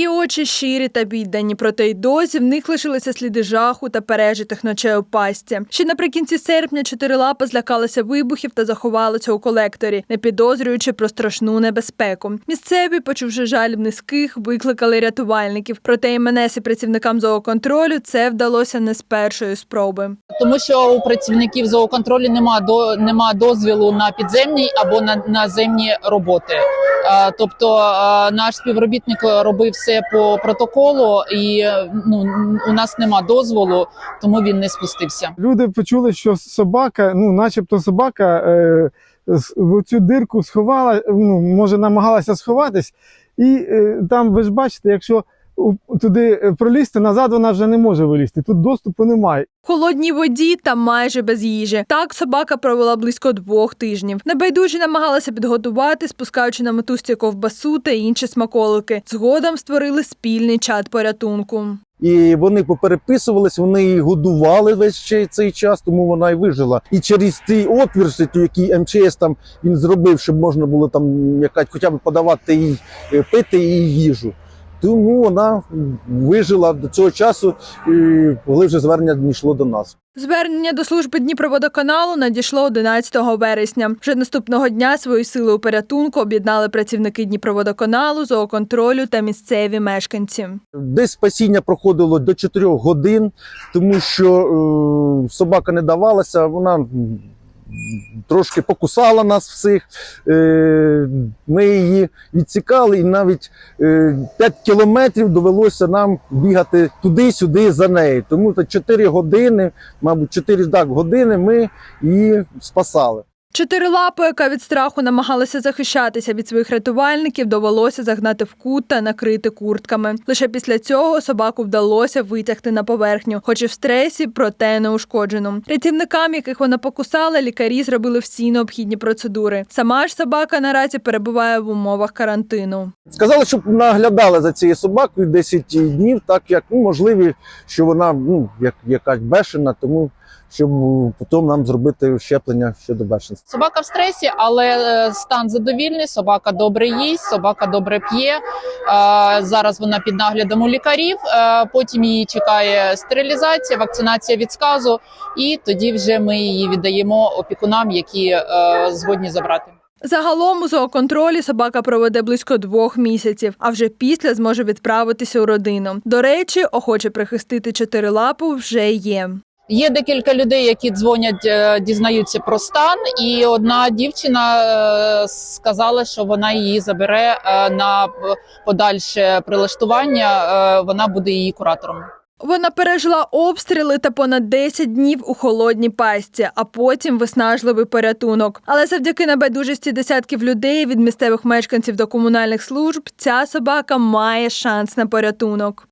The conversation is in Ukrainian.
Її очі щирі та віддані, проте й досі в них лишилися сліди жаху та пережитих ночей у пастці. Ще наприкінці серпня чотирилапа злякалася вибухів та заховалася у колекторі, не підозрюючи про страшну небезпеку. Місцеві, почувши жаль близьких, викликали рятувальників. Проте МНС і працівникам зооконтролю це вдалося не з першої спроби. тому що у працівників зооконтролю нема до нема дозвілу на підземні або на наземні роботи. Е, Тобто е, наш співробітник робив все по протоколу, і е, ну у нас нема дозволу, тому він не спустився. Люди почули, що собака, ну, начебто собака е, в цю дирку сховала, ну, може, намагалася сховатись, і е, там, ви ж бачите, якщо туди е, пролізти, назад вона вже не може вилізти. Тут доступу немає. В холодній воді та майже без їжі. Так собака провела близько двох тижнів. Небайдужі намагалася підготувати, спускаючи на мотузці ковбасу та інші смаколики. Згодом створили спільний чат порятунку. І вони попереписувались, вони її годували весь ще цей час, тому вона і вижила. І через цей отвір, який МЧС там він зробив, щоб можна було там якась хоча б подавати їй е, пити її їжу. Тому вона вижила до цього часу, і коли вже звернення дійшло до нас. Звернення до служби Дніпроводоканалу надійшло 11 вересня. Вже наступного дня свої сили у порятунку об'єднали працівники Дніпроводоканалу, зооконтролю та місцеві мешканці. Десь спасіння проходило до 4 годин, тому що е, собака не давалася, вона трошки покусала нас всіх. Е, ми її відсікали, і навіть е, 5 кілометрів довелося нам бігати туди-сюди за нею. Тому 4 години, мабуть, 4 так, години ми її спасали. Чотирилапу, яка від страху намагалася захищатися від своїх рятувальників, довелося загнати в кут та накрити куртками. Лише після цього собаку вдалося витягти на поверхню, хоч і в стресі, проте не ушкоджено. Рятівникам, яких вона покусала, лікарі зробили всі необхідні процедури. Сама ж собака наразі перебуває в умовах карантину. Сказали, щоб наглядали за цією собакою 10 днів, так як ну, можливі, що вона ну, як, якась бешена, тому щоб потім нам зробити щеплення щодо бешенства. Собака в стресі, але е, стан задовільний. Собака добре їсть, собака добре п'є. Е, Зараз вона під наглядом у лікарів. е, Потім її чекає стерилізація, вакцинація від сказу, і тоді вже ми її віддаємо опікунам, які згодні забрати. Загалом у зооконтролі собака проведе близько двох місяців, а вже після зможе відправитися у родину. До речі, охоче прихистити чотирилапу вже є. Є декілька людей, які дзвонять, е, дізнаються про стан, і одна дівчина е, сказала, що вона її забере е, на подальше прилаштування. Вона буде її куратором. Вона пережила обстріли та понад 10 днів у холодній пастці, а потім виснажливий порятунок. Але завдяки небайдужості десятків людей від місцевих мешканців до комунальних служб ця собака має шанс на порятунок.